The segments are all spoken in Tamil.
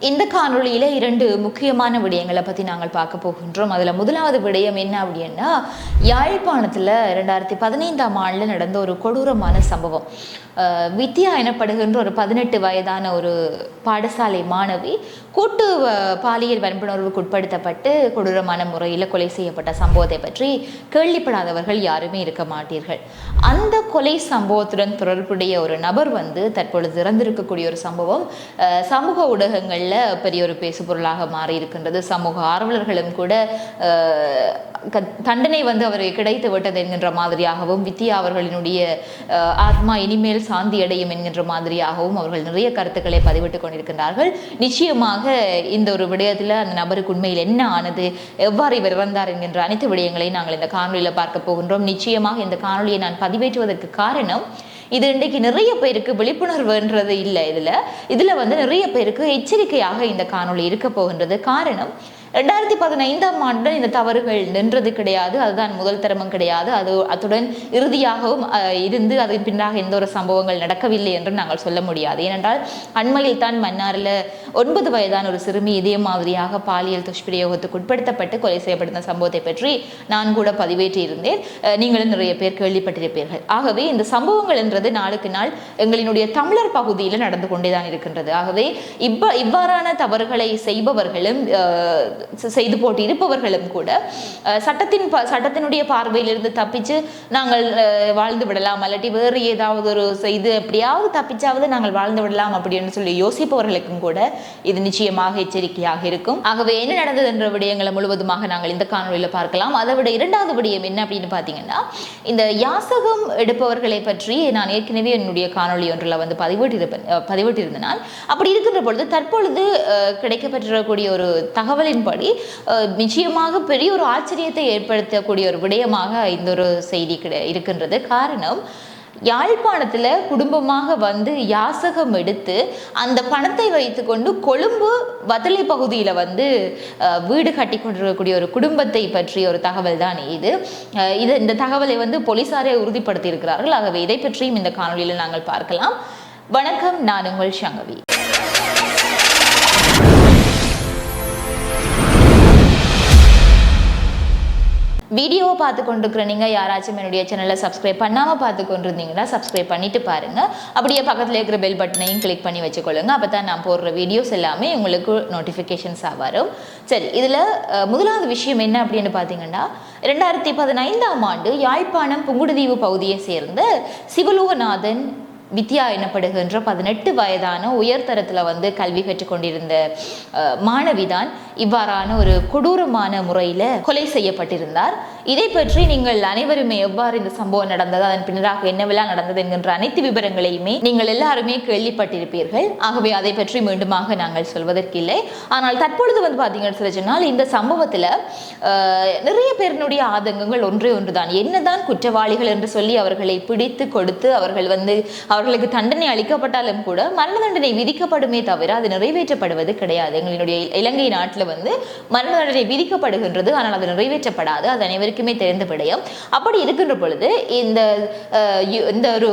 இந்த காணொளியில இரண்டு முக்கியமான விடயங்களை பற்றி நாங்கள் பார்க்க போகின்றோம். அதில் முதலாவது விடயம் என்ன அப்படின்னா யாழ்ப்பாணத்தில் ரெண்டாயிரத்தி பதினைந்தாம் ஆண்டில் நடந்த ஒரு கொடூரமான சம்பவம். வித்யா எனப்படுகின்ற ஒரு பதினெட்டு வயதான ஒரு பாடசாலை மாணவி கூட்டு பாலியல் வன்புணர்வுக்கு உட்படுத்தப்பட்டு கொடூரமான முறையில் கொலை செய்யப்பட்ட சம்பவத்தை பற்றி கேள்விப்படாதவர்கள் யாருமே இருக்க மாட்டீர்கள். அந்த கொலை சம்பவத்துடன் தொடர்புடைய ஒரு நபர் வந்து தற்பொழுது இறந்திருக்கக்கூடிய ஒரு சம்பவம் சமூக ஊடகங்களில் பெரிய ஒரு பேசுபொருளாக மாறி இருக்கின்றது சமூக ஆர்வலர்களும் கூட தண்டனை வந்து அவருக்கு கிடைத்து விட்டது என்கின்ற மாதிரியாகவும் வித்யா அவர்களினுடைய ஆத்மா இனிமேல் சாந்தி அடையும் என்கின்ற மாதிரியாகவும் அவர்கள் நிறைய கருத்துக்களை பதிவிட்டுக் கொண்டிருக்கின்றார்கள். நிச்சயமாக இந்த ஒரு விடயத்தில் அந்த நபருக்கு உண்மையில் என்ன ஆனது எவ்வாறு இவர் இறந்தார் என்கின்ற அனைத்து விடயங்களையும் நாங்கள் இந்த காணொலியில் பார்க்க போகின்றோம். நிச்சயமாக இந்த காணொலியை நான் பதிவேற்றுவதற்கு காரணம் இது இன்றைக்கு நிறைய பேருக்கு விழிப்புணர்வுன்றது இல்லை. இதில் இதில் வந்து நிறைய பேருக்கு எச்சரிக்கையாக இந்த காணொளி இருக்க போகின்றது. காரணம் ரெண்டாயிரத்தி பதினைந்தாம் ஆண்டு இந்த தவறுகள் நின்றது கிடையாது. அதுதான் முதல் தரமும் கிடையாது. அது அத்துடன் இறுதியாகவும் இருந்து அதன் பின்னாக எந்த ஒரு சம்பவங்கள் நடக்கவில்லை என்றும் நாங்கள் சொல்ல முடியாது. ஏனென்றால் அண்மையில் தான் மன்னாரில் ஒன்பது வயதான ஒரு சிறுமி இதே மாதிரியாக பாலியல் துஷ்பிரயோகத்துக்கு உட்படுத்தப்பட்டு கொலை செய்யப்பட்ட சம்பவத்தை பற்றி நான் கூட பதிவேற்றியிருந்தேன். நீங்களும் நிறைய பேர் கேள்விப்பட்டிருப்பீர்கள். ஆகவே இந்த சம்பவங்கள் என்றது நாளுக்கு நாள் எங்களினுடைய தமிழர் பகுதியில் நடந்து கொண்டே தான் இருக்கின்றது. ஆகவே இப்ப இவ்வாறான தவறுகளை செய்பவர்களும் செய்து போட்டு இருப்பவர்களும் கூட சட்டத்தின் ப- சட்டத்தினுடைய பார்வையிலிருந்து தப்பிச்சு நாங்கள் வாழ்ந்து விடலாம் அல்லாட்டி வேறு ஏதாவது ஒரு செய்து எப்படியாவது தப்பிச்சாவது நாங்கள் வாழ்ந்து விடலாம் அப்படின்னு சொல்லி யோசிப்பவர்களுக்கும் கூட இது நிச்சயமாக எச்சரிக்கையாக இருக்கும். ஆகவே என்ன நடந்தது என்ற விடயங்களை முழுவதுமாக நாங்கள் இந்த காணொலியில் பார்க்கலாம். அதை விட இரண்டாவது விடயம் என்ன அப்படின்னு பார்த்தீங்கன்னா இந்த யாசகம் எடுப்பவர்களை பற்றி நான் ஏற்கனவே என்னுடைய காணொளி ஒன்றில் வந்து பதிவிட்டிருப்பேன் பதிவிட்டிருந்தனால் அப்படி இருக்கின்ற பொழுது தற்பொழுது கிடைக்கப்பட்டிருக்கக்கூடிய ஒரு தகவலின் அஹ், நிச்சயமாக பெரிய ஒரு ஆச்சரியத்தை ஏற்படுத்தக்கூடிய ஒரு விடயமாக இந்த ஒரு செய்தி கிடை இருக்கின்றது. காரணம் யாழ்ப்பாணத்தில் குடும்பமாக வந்து யாசகம் எடுத்து அந்த பணத்தை வைத்துக்கொண்டு கொழும்பு வதலை பகுதியில் வந்து வீடு கட்டி கொண்டிருக்கக்கூடிய ஒரு குடும்பத்தை பற்றிய ஒரு தகவல் தான் இது. அஹ், இது இந்த தகவலை வந்து போலீசாரே உறுதிப்படுத்தி இருக்கிறார்கள் ஆகவே இதை பற்றியும் இந்த காணொலியில் நாங்கள் பார்க்கலாம். வணக்கம் நான் உங்கள் சங்கவி. வீடியோவை பார்த்து கொண்டிருக்கிற நீங்கள் யாராச்சும் என்னுடைய சேனலை சப்ஸ்கிரைப் பண்ணாமல் பார்த்து கொண்டிருந்தீங்கன்னா சப்ஸ்கிரைப் பண்ணிட்டு பாருங்கள் அப்படியே பக்கத்தில் இருக்கிற பெல் பட்டனையும் கிளிக் பண்ணி வச்சுக்கொள்ளுங்க. அப்போ தான் நான் போடுற வீடியோஸ் எல்லாமே உங்களுக்கு நோட்டிஃபிகேஷன்ஸாக வரும். சரி இதில் முதலாவது விஷயம் என்ன அப்படின்னு பார்த்தீங்கன்னா ரெண்டாயிரத்தி பதினைந்தாம் ஆண்டு யாழ்ப்பாணம் புங்குடுதீவு பகுதியை சேர்ந்த சிவலோகநாதன் வித்யா எனப்படுகின்ற பதினெட்டு வயதான உயர்தரத்தில் வந்து கல்வி கற்றுக்கொண்டிருந்த மாணவிதான் இவ்வாறான ஒரு கொடூரமான முறையில் கொலை செய்யப்பட்டிருந்தார். இதை பற்றி நீங்கள் அனைவருமே எவ்வாறு இந்த சம்பவம் நடந்தது அதன் பின்னராக என்னவெல்லாம் நடந்தது என்கின்ற அனைத்து விவரங்களையுமே நீங்கள் எல்லாருமே கேள்விப்பட்டிருப்பீர்கள். ஆகவே அதை பற்றி மீண்டுமாக நாங்கள் சொல்வதற்கில்லை. ஆனால் தற்பொழுது வந்து பார்த்தீங்கன்னு சொல்லி சொன்னால் இந்த சம்பவத்தில் நிறைய பேரினுடைய ஆதங்கங்கள் ஒன்றே ஒன்றுதான். என்னதான் குற்றவாளிகள் என்று சொல்லி அவர்களை பிடித்து கொடுத்து அவர்கள் வந்து அவர்களுக்கு தண்டனை அளிக்கப்பட்டாலும் கூட மரண தண்டனை விதிக்கப்படுமே தவிர அது நிறைவேற்றப்படுவது கிடையாது. எங்களுடைய இலங்கை நாட்டில் வந்து மரண தண்டனை விதிக்கப்படுகின்றது ஆனால் அது நிறைவேற்றப்படாது. அது அனைவருக்கும் தெரிந்து விடையும். அப்படி இருக்கின்ற பொழுது இந்த யு- இந்த ஒரு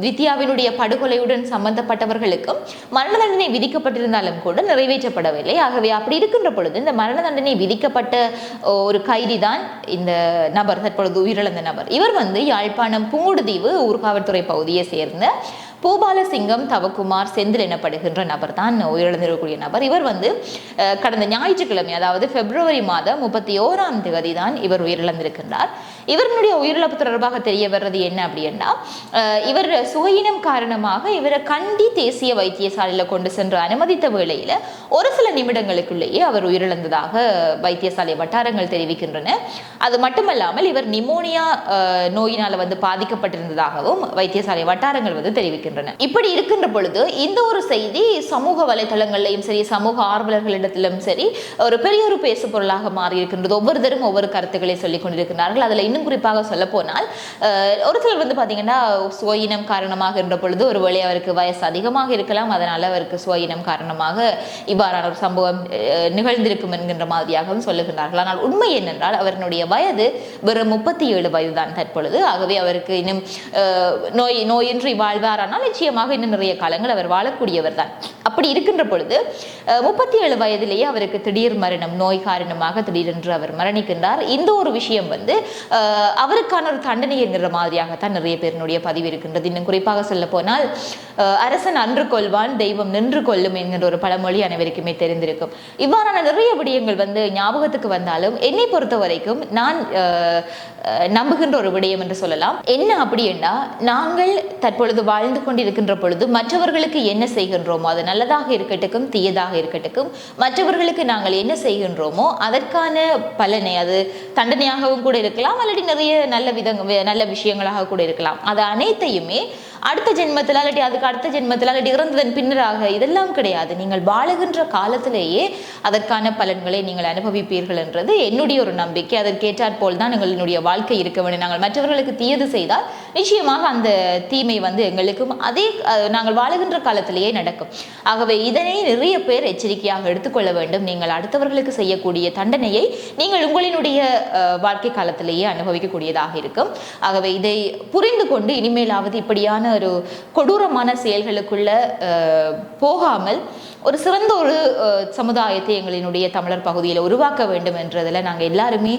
வித்யாவினுடைய படுகொலையுடன் சம்பந்தப்பட்டவர்களுக்கும் மரண தண்டனை விதிக்கப்பட்டிருந்தாலும் கூட நிறைவேற்றப்படவில்லை. ஆகவே அப்படி இருக்கின்ற பொழுது இந்த மரண தண்டனை விதிக்கப்பட்ட ஒரு கைதி தான் இந்த நபர் தற்பொழுது உயிரிழந்த நபர். இவர் வந்து யாழ்ப்பாணம் புங்குடுதீவு ஊர்காவல்துறை பகுதியை சேர்ந்த பூபாலசிங்கம் தவக்குமார் செந்தில் எனப்படுகின்ற நபர் தான் உயிரிழந்திருக்கக்கூடிய நபர். இவர் வந்து கடந்த ஞாயிற்றுக்கிழமை அதாவது பிப்ரவரி மாதம் முப்பத்தி ஓராம் தேதி தான் இவர் உயிரிழந்திருக்கின்றார். இவருடைய உயிரிழப்பு தொடர்பாக தெரிய வர்றது என்ன அப்படின்னா இவர் சுகையினம் காரணமாக இவரை கண்டி தேசிய வைத்தியசாலையில் கொண்டு சென்று அனுமதித்த வேளையில் ஒரு சில நிமிடங்களுக்குள்ளேயே அவர் உயிரிழந்ததாக வைத்தியசாலை வட்டாரங்கள் தெரிவிக்கின்றன. அது மட்டுமல்லாமல் இவர் நிமோனியா நோயினால் வந்து பாதிக்கப்பட்டிருந்ததாகவும் வைத்தியசாலை வட்டாரங்கள் வந்து தெரிவிக்கின்றன. இப்படி இருக்கின்ற பொழுது இந்த ஒரு செய்தி சமூக வலைதளங்கள்லையும் சரி சமூக ஆர்வலர்களிடத்திலும் சரி ஒரு பெரிய ஒரு பேசு பொருளாக மாறி இருக்கின்றது ஒவ்வொருத்தரும் ஒவ்வொரு கருத்துக்களை சொல்லிக் கொண்டிருக்கிறார்கள். அதில் இன்னும் குறிப்பாக சொல்ல போனால் ஒரு சிலர் வந்து பார்த்தீங்கன்னா சுயினம் காரணமாக இருந்த பொழுது வழி அவருக்கு வயசு அதிகமாக இருக்கலாம். அதனால் அவருக்கு சுயினம் காரணமாக இவ்வாறான ஒரு சம்பவம் நிகழ்ந்திருக்கும் என்கின்ற மாதிரியாகவும் சொல்லுகின்றார்கள். ஆனால் உண்மை என்னென்றால் அவருடைய வயது வெறும் முப்பத்தி ஏழு வயது தான் தற்பொழுது. ஆகவே அவருக்கு இன்னும் நோய் நோயின்றி வாழ்வாரானால் சொன்னால் நிச்சயமாக இன்னும் நிறைய காலங்கள் அவர் வாழக்கூடியவர் தான். அப்படி இருக்கின்ற பொழுது முப்பத்தி ஏழு வயதிலேயே அவருக்கு திடீர் மரணம் நோய் காரணமாக திடீரென்று அவர் மரணிக்கின்றார். இந்த ஒரு விஷயம் வந்து அவருக்கான ஒரு தண்டனை என்கிற மாதிரியாகத்தான் நிறைய பேரினுடைய பதிவு இருக்கின்றது. இன்னும் குறிப்பாக சொல்ல போனால் அரசன் அன்று கொள்வான் தெய்வம் நின்று கொள்ளும் என்கின்ற ஒரு பழமொழி அனைவருக்குமே தெரிந்திருக்கும். இவ்வாறான நிறைய விடயங்கள் வந்து ஞாபகத்துக்கு வந்தாலும் என்னை பொறுத்த வரைக்கும் நான் நம்புகின்ற ஒரு விடயம் என்று சொல்லலாம். என்ன அப்படின்னா நாங்கள் தற்பொழுது வாழ்ந்து கொண்டிருக்கின்ற பொழுது மற்றவர்களுக்கு என்ன செய்கின்றோமோ அது நல்லதாக இருக்கட்டும் தீயதாக இருக்கட்டும் மற்றவர்களுக்கு நாங்கள் என்ன செய்கின்றோமோ அதற்கான பலனை அது தண்டனையாகவும் கூட இருக்கலாம் அல்லது நிறைய நல்ல விதங்க நல்ல விஷயங்களாக கூட இருக்கலாம். அது அனைத்தையுமே அடுத்த ஜென்மத்தில் இல்லாட்டி அதுக்கு அடுத்த ஜென்மத்தில் இல்லாட்டி இறந்ததன் பின்னராக இதெல்லாம் கிடையாது. நீங்கள் வாழுகின்ற காலத்திலேயே அதற்கான பலன்களை நீங்கள் அனுபவிப்பீர்கள் என்றது என்னுடைய ஒரு நம்பிக்கை. அதற்கேற்றாற் போல் தான் எங்களுடைய வாழ்க்கை இருக்க வேண்டும். நாங்கள் மற்றவர்களுக்கு தீயது செய்தால் நிச்சயமாக அந்த தீமை வந்து எங்களுக்கும் அதே நாங்கள் வாழுகின்ற காலத்திலேயே நடக்கும். ஆகவே இதனை நிறைய பேர் எச்சரிக்கையாக எடுத்துக்கொள்ள வேண்டும். நீங்கள் அடுத்தவர்களுக்கு செய்யக்கூடிய தண்டனையை நீங்கள் உங்களினுடைய வாழ்க்கை காலத்திலேயே அனுபவிக்கக்கூடியதாக இருக்கும். ஆகவே இதை புரிந்து கொண்டு இனிமேலாவது இப்படியான ஒரு கொடூரமான செயல்களுக்குள்ள போகாமல் ஒரு சிறந்த ஒரு சமுதாயத்தை எங்களினுடைய தமிழர் பகுதியில் உருவாக்க வேண்டும் என்றதில் நாங்கள் எல்லாருமே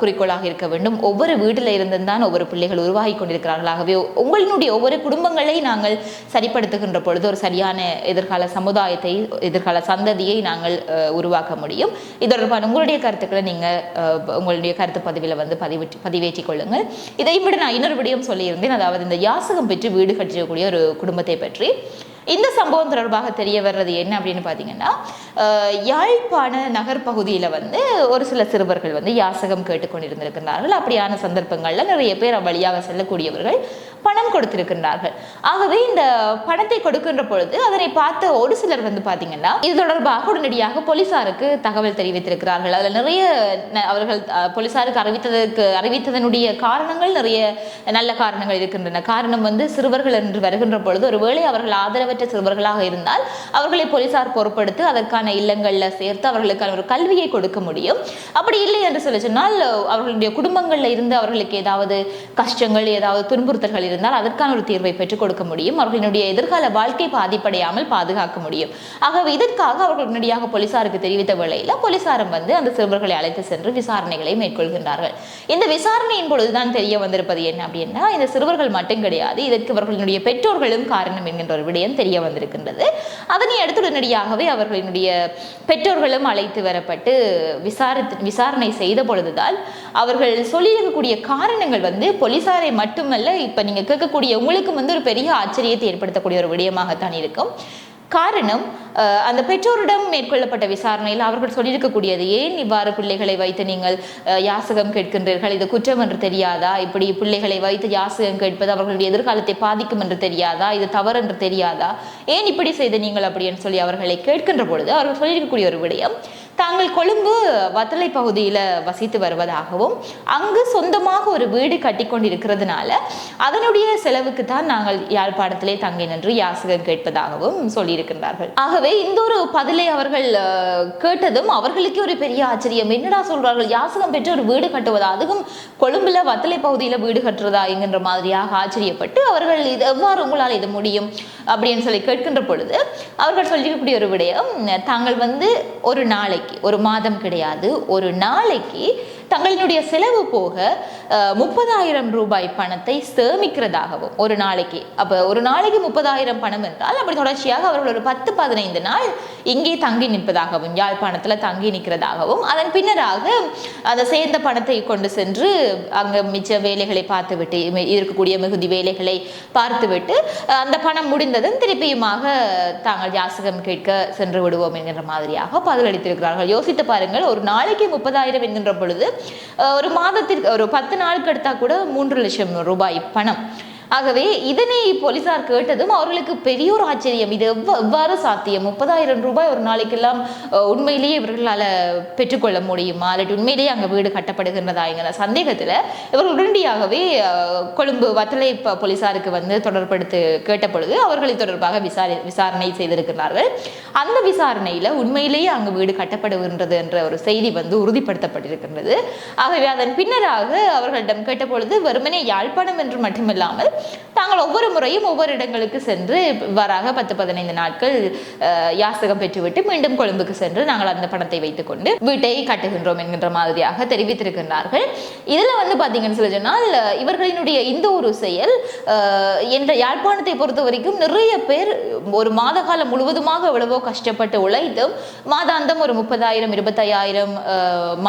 குறிக்கோளாக இருக்க வேண்டும். ஒவ்வொரு வீட்டில் இருந்து தான் ஒவ்வொரு பிள்ளைகள் உருவாகி கொண்டிருக்கிறார்கள் ஆகவே உங்களினுடைய ஒவ்வொரு குடும்பங்களை நாங்கள் சரிப்படுத்துகின்ற பொழுது ஒரு சரியான எதிர்கால சமுதாயத்தை எதிர்கால சந்ததியை நாங்கள் உருவாக்க முடியும். இது தொடர்பான உங்களுடைய கருத்துக்களை நீங்கள் உங்களுடைய கருத்து பதிவில் வந்து பதிவேற்றி பதிவேற்றிக் கொள்ளுங்கள். இதை விட நான் இன்னொரு விடயம் சொல்லியிருந்தேன். அதாவது இந்த யாசகம் பெற்று வீடு கட்டிருக்கக்கூடிய ஒரு குடும்பத்தை பற்றி. இந்த சம்பவம் தொடர்பாக தெரிய வர்றது என்ன அப்படின்னு பார்த்தீங்கன்னா அஹ், யாழ்ப்பாண நகர் பகுதியில் வந்து ஒரு சில சிறுவர்கள் வந்து யாசகம் கேட்டுக்கொண்டிருந்திருக்கிறார்கள். அப்படியான சந்தர்ப்பங்களில் நிறைய பேர் வழியாக செல்லக்கூடியவர்கள் பணம் கொடுத்திருக்கின்றார்கள். ஆகவே இந்த பணத்தை கொடுக்கின்ற பொழுது அதனை பார்த்த ஒரு சிலர் வந்து பார்த்தீங்கன்னா இது தொடர்பாக உடனடியாக போலீசாருக்கு தகவல் தெரிவித்திருக்கிறார்கள். அதில் நிறைய அவர்கள் போலீசாருக்கு அறிவித்ததற்கு அறிவித்ததனுடைய காரணங்கள் நிறைய நல்ல காரணங்கள் இருக்கின்றன. காரணம் வந்து சிறுவர்கள் என்று வருகின்ற பொழுது ஒருவேளை அவர்கள் ஆதரவற்ற சிறுவர்களாக இருந்தால் அவர்களை போலீசார் பொறுப்படுத்தி அதற்கான இல்லங்களில் சேர்த்து அவர்களுக்கான ஒரு கல்வியை கொடுக்க முடியும். அப்படி இல்லை என்று சொல்லி சொன்னால் அவர்களுடைய குடும்பங்களில் இருந்து அவர்களுக்கு ஏதாவது கஷ்டங்கள் ஏதாவது துன்புறுத்தல்கள் இருந்தால் அதற்கான ஒரு தீர்வை பெற்றுக் கொடுக்க முடியும். அவர்களுடைய எதிர்கால வாழ்க்கை பாதிப்படையாமல் பாதுகாக்க முடியும். ஆகவே இதற்காக அவர்கள் உடனடியாக போலீசாருக்கு தெரிவித்த வேளையில் போலீசாரும் வந்து அந்த சிறுவர்களை அழைத்து சென்று விசாரணைகளை மேற்கொள்கின்றார்கள். இந்த விசாரணையின் பொழுதுதான் தெரிய வந்திருப்பது என்ன அப்படின்னா இந்த சிறுவர்கள் மட்டும் கிடையாது இதற்கு அவர்களுடைய பெற்றோர்களும் காரணம் என்கின்ற ஒரு விடயம் தெரிய வந்திருக்கின்றது. அதனை அடுத்து உடனடியாகவே அவர்களினுடைய பெற்றோர்களும் அழைத்து வரப்பட்டு விசாரித்து விசாரணை செய்த பொழுதுதான் அவர்கள் சொல்லியிருக்கக்கூடிய காரணங்கள் வந்து போலீசாரை மட்டுமல்ல இப்ப நீங்கள் கேட்கக்கூடிய உங்களுக்கும் வந்து ஒரு பெரிய ஆச்சரியத்தை ஏற்படுத்தக்கூடிய ஒரு விடயமாகத்தான் இருக்கும். காரணம் அந்த பெற்றோரிடம் மேற்கொள்ளப்பட்ட விசாரணையில் அவர்கள் சொல்லியிருக்கக்கூடியது ஏன் இவ்வாறு பிள்ளைகளை வைத்து நீங்கள் யாசகம் கேட்கின்றீர்கள்? இது குற்றம் என்று தெரியாதா? இப்படி பிள்ளைகளை வைத்து யாசகம் கேட்பது அவர்களுடைய எதிர்காலத்தை பாதிக்கும் என்று தெரியாதா? இது தவறு என்று தெரியாதா? ஏன் இப்படி செய்து நீங்கள்? அப்படின்னு சொல்லி அவர்களை கேட்கின்ற பொழுது அவர்கள் சொல்லியிருக்கக்கூடிய ஒரு விடயம் தாங்கள் கொழும்பு வத்தலை பகுதியில் வசித்து வருவதாகவும் அங்கு சொந்தமாக ஒரு வீடு கட்டி கொண்டிருக்கிறதுனால அதனுடைய செலவுக்கு தான் நாங்கள் யாழ்ப்பாணத்திலே தங்கி நின்று யாசகம் கேட்பதாகவும் சொல்லியிருக்கின்றார்கள். ஆகவே இந்த ஒரு பதிலை அவர்கள் கேட்டதும் அவர்களுக்கே ஒரு பெரிய ஆச்சரியம். என்னடா சொல்றார்கள்? யாசகம் பெற்று ஒரு வீடு கட்டுவதா? அதுவும் கொழும்புல வத்தலை பகுதியில் வீடு கட்டுறதா? என்கின்ற மாதிரியாக ஆச்சரியப்பட்டு அவர்கள் இது எவ்வாறு உங்களால் இது முடியும்? அப்படின்னு சொல்லி கேட்கின்ற பொழுது அவர்கள் சொல்லிக்கக்கூடிய ஒரு விடயம் தாங்கள் வந்து ஒரு நாளைக்கு ஒரு மாதம் கிடையாது ஒரு நாளைக்கு தங்களினுடைய செலவு போக முப்பதாயிரம் ரூபாய் பணத்தை சேமிக்கிறதாகவும் ஒரு நாளைக்கு. அப்போ ஒரு நாளைக்கு முப்பதாயிரம் பணம் என்றால் அப்படி தொடர்ச்சியாக அவர்கள் ஒரு பத்து பதினைந்து நாள் இங்கே தங்கி நிற்பதாகவும் யாழ்ப்பாணத்தில் தங்கி நிற்கிறதாகவும் அதன் பின்னராக அந்த சேர்ந்த பணத்தை கொண்டு சென்று அங்கே மிச்ச வேலைகளை பார்த்துவிட்டு இருக்கக்கூடிய மிகுதி வேலைகளை பார்த்துவிட்டு அந்த பணம் முடிந்ததும் திருப்பியுமாக தாங்கள் யாசகம் கேட்க சென்று விடுவோம் என்கின்ற மாதிரியாக பதிலளித்திருக்கிறார்கள். யோசித்து பாருங்கள் ஒரு நாளைக்கு முப்பதாயிரம் என்கின்ற பொழுது ஒரு மாதத்திற்கு ஒரு பத்து நாளுக்கு எடுத்தால் கூட மூன்று லட்சம் ரூபாய் பணம். ஆகவே இதனை போலீசார் கேட்டதும் அவர்களுக்கு பெரிய ஒரு ஆச்சரியம். இது எவ்வாறு சாத்தியம்? முப்பதாயிரம் ரூபாய் ஒரு நாளைக்கெல்லாம் உண்மையிலேயே இவர்களால் பெற்றுக்கொள்ள முடியுமா? அல்லது உண்மையிலேயே அங்கே வீடு கட்டப்படுகின்றதா என்கிற சந்தேகத்தில் இவர்கள் உடனடியாகவே கொழும்பு வத்தலை போலீசாருக்கு வந்து தொடர்படுத்து கேட்ட பொழுது அவர்களை தொடர்பாக விசாரி விசாரணை செய்திருக்கிறார்கள். அந்த விசாரணையில் உண்மையிலேயே அங்கு வீடு கட்டப்படுகின்றது என்ற ஒரு செய்தி வந்து உறுதிப்படுத்தப்பட்டிருக்கின்றது. ஆகவே அதன் பின்னராக அவர்களிடம் கேட்டபொழுது வெறுமனே யாழ்ப்பாணம் என்று மட்டுமில்லாமல் தாங்கள் ஒவ்வொரு முறையும் ஒவ்வொரு இடங்களுக்கு சென்று வராக பத்து பதினைந்து நாட்கள் யாசகம் பெற்றுவிட்டு மீண்டும் கொழும்புக்கு சென்று நாங்கள் அந்த பணத்தை வைத்துக்கொண்டு வீட்டை கட்டுகின்றோம் என்கின்ற மாதிரியாக தெரிவித்திருக்கின்றார்கள். இதுல வந்து பார்த்தீங்கன்னு சொல்லி சொன்னால் இவர்களினுடைய இந்த ஒரு செயல் என்ற யாழ்ப்பாணத்தை பொறுத்த வரைக்கும் நிறைய பேர் ஒரு மாத காலம் முழுவதுமாக எவ்வளவோ கஷ்டப்பட்டு உழைத்தும் மாதாந்தம் ஒரு முப்பதாயிரம் இருபத்தையாயிரம்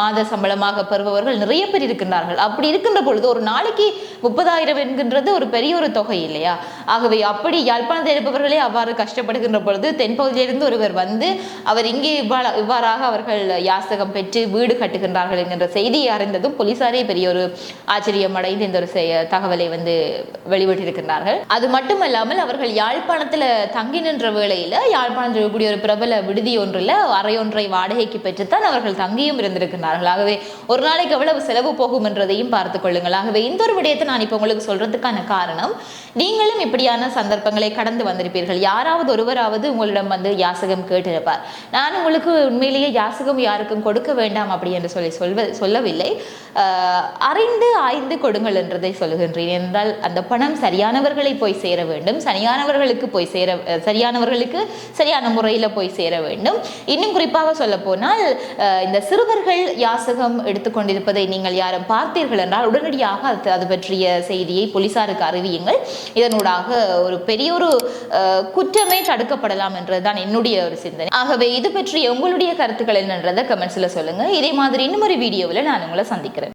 மாத சம்பளமாக பெறுபவர்கள் நிறைய பேர் இருக்கின்றார்கள். அப்படி இருக்கின்ற பொழுது ஒரு நாளைக்கு முப்பதாயிரம் என்கின்றது ஒரு பெரிய ஒரு தொகை இல்லையா? ஆகவே அப்படி யாழ்ப்பாணத்தில் இருப்பவர்களே அவ்வாறு கஷ்டப்படுகின்ற பொழுது தென்பகுதியிலிருந்து ஒருவர் வந்து அவர் இங்கே இவ்வாறு இவ்வாறாக அவர்கள் யாசகம் பெற்று வீடு கட்டுகின்றார்கள் என்கின்ற செய்தியை அறிந்ததும் போலீசாரே பெரிய ஒரு ஆச்சரியம் அடைந்து இந்த ஒரு தகவலை வந்து வெளிவிட்டிருக்கின்றார்கள் அது மட்டுமல்லாமல் அவர்கள் யாழ்ப்பாணத்தில் தங்கி நின்ற வேளையில் யாழ்ப்பாணத்தில் இருக்கக்கூடிய ஒரு பிரபல விடுதி ஒன்றில் அறையொன்றை வாடகைக்கு பெற்றுத்தான் அவர்கள் தங்கியும் இருந்திருக்கிறார்கள் ஆகவே ஒரு நாளைக்கு எவ்வளவு செலவு போகும் என்றதையும் பார்த்துக் கொள்ளுங்கள். ஆகவே இந்த ஒரு விடயத்தை நான் இப்போ உங்களுக்கு சொல்றதுக்கான காரணம் நீங்களும் இப்படியான சந்தர்ப்பங்களை கடந்து வந்திருப்பீர்கள். யாராவது ஒருவராவது உங்களிடம் வந்து யாசகம் கேட்டிருப்பார். நான் உங்களுக்கு உண்மையிலேயே யாசகம் யாருக்கும் கொடுக்க வேண்டாம் அப்படி என்று சொல்லி சொல்வ சொல்லவில்லை. அறிந்து ஆய்ந்து கொடுங்கள் என்றதை சொல்லுகின்றேன். என்றால் அந்த பணம் சரியானவர்களை போய் சேர வேண்டும். சரியானவர்களுக்கு போய் சேர சரியானவர்களுக்கு சரியான முறையில் போய் சேர வேண்டும். இன்னும் குறிப்பாக சொல்ல போனால் இந்த சிறுவர்கள் யாசகம் எடுத்துக்கொண்டிருப்பதை நீங்கள் யாரும் பார்த்தீர்கள் என்றால் உடனடியாக அது அது பற்றிய செய்தியை போலீசாருக்கு அறிவியுங்கள். இதனூடாக ஒரு பெரிய ஒரு அஹ், குற்றமே தடுக்கப்படலாம் என்றதுதான் என்னுடைய ஒரு சிந்தனை. ஆகவே இது பற்றி உங்களுடைய கருத்துக்கள் என்னன்றதை கமெண்ட்ஸ்ல சொல்லுங்க. இதே மாதிரி இன்னும் ஒரு வீடியோவில் நான் உங்களை சந்திக்கிறேன்.